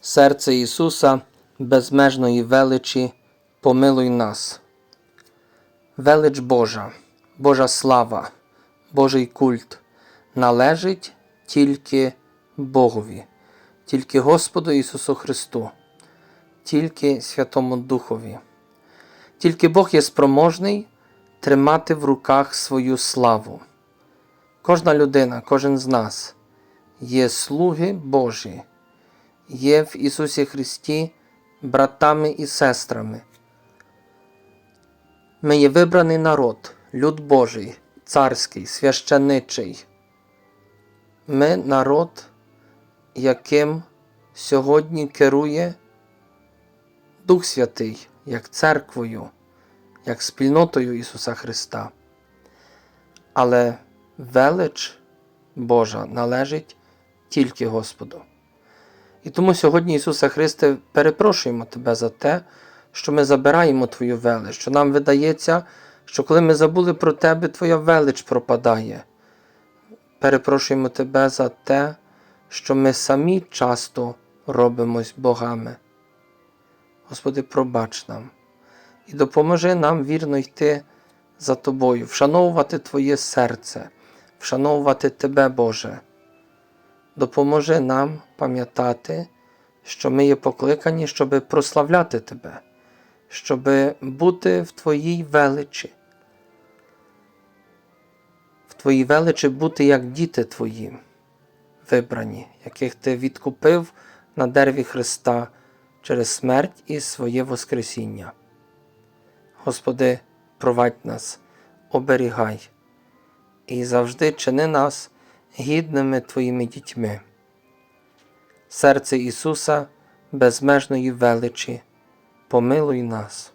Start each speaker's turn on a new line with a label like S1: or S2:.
S1: Серце Ісуса, безмежної величі, помилуй нас. Велич Божа, Божа слава, Божий культ належить тільки Богові, тільки Господу Ісусу Христу, тільки Святому Духові. Тільки Бог є спроможний тримати в руках свою славу. Кожна людина, кожен з нас є слуги Божі, є в Ісусі Христі братами і сестрами. Ми є вибраний народ, люд Божий, царський, священичий. Ми народ, яким сьогодні керує Дух Святий, як церквою, як спільнотою Ісуса Христа. Але велич Божа належить тільки Господу. І тому сьогодні, Ісусе Христе, перепрошуємо Тебе за те, що ми забираємо Твою велич, що нам видається, що коли ми забули про Тебе, Твоя велич пропадає. Перепрошуємо Тебе за те, що ми самі часто робимось богами. Господи, пробач нам і допоможи нам вірно йти за Тобою, вшановувати Твоє серце, вшановувати Тебе, Боже. Допоможи нам пам'ятати, що ми є покликані, щоб прославляти Тебе, щоб бути в Твоїй величі, в Твоїй величі бути як діти Твої, вибрані, яких Ти відкупив на дереві Христа через смерть і своє Воскресіння. Господи, провадь нас, оберігай і завжди чини нас гідними Твоїми дітьми. Серце Ісуса безмежної величі, помилуй нас.